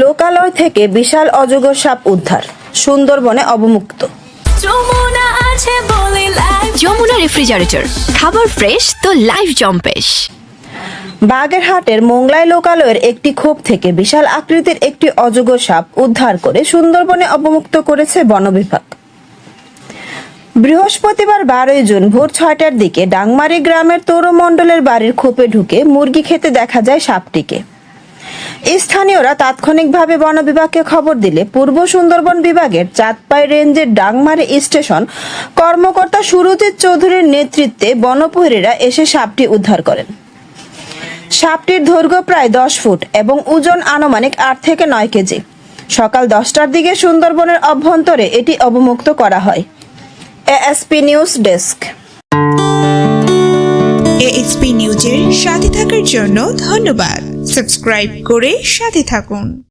লোকালয় থেকে বিশাল অজগর সাপ উদ্ধার সুন্দরবনে অবমুক্ত। যমুনা আছে বলে যমুনা রেফ্রিজারেটর খাবার ফ্রেশ তো লাইফ জম্পেশ। বাগেরহাটের মোংলাই লোকালয়ের একটি ক্ষোভ থেকে বিশাল আকৃতির একটি অজগর সাপ উদ্ধার করে সুন্দরবনে অবমুক্ত করেছে বন বিভাগ। বৃহস্পতিবার বারোই জুন ভোর ছয়টার দিকে ডাংমারি গ্রামের তৌরমণ্ডলের বাড়ির খোপে ঢুকে মুরগি খেতে দেখা যায় সাপটিকে। স্থানীয়রা তাৎক্ষণিকভাবে বন বিভাগকে খবর দিলে পূর্ব সুন্দরবন বিভাগের চাঁদপাই রেঞ্জের ডাংমারি স্টেশন কর্মকর্তা সুরজিৎ চৌধুরীর নেতৃত্বে বনপ্রহরীরা এসে সাপটি উদ্ধার করেন। সাপটির দৈর্ঘ্য প্রায় দশ ফুট এবং ওজন আনুমানিক আট থেকে নয় কেজি। সকাল দশটার দিকে সুন্দরবনের অভ্যন্তরে এটি অবমুক্ত করা হয়। ASP news desk. এএসপি নিউজের সাথে থাকার জন্য ধন্যবাদ। সাবস্ক্রাইব করে সাথে থাকুন।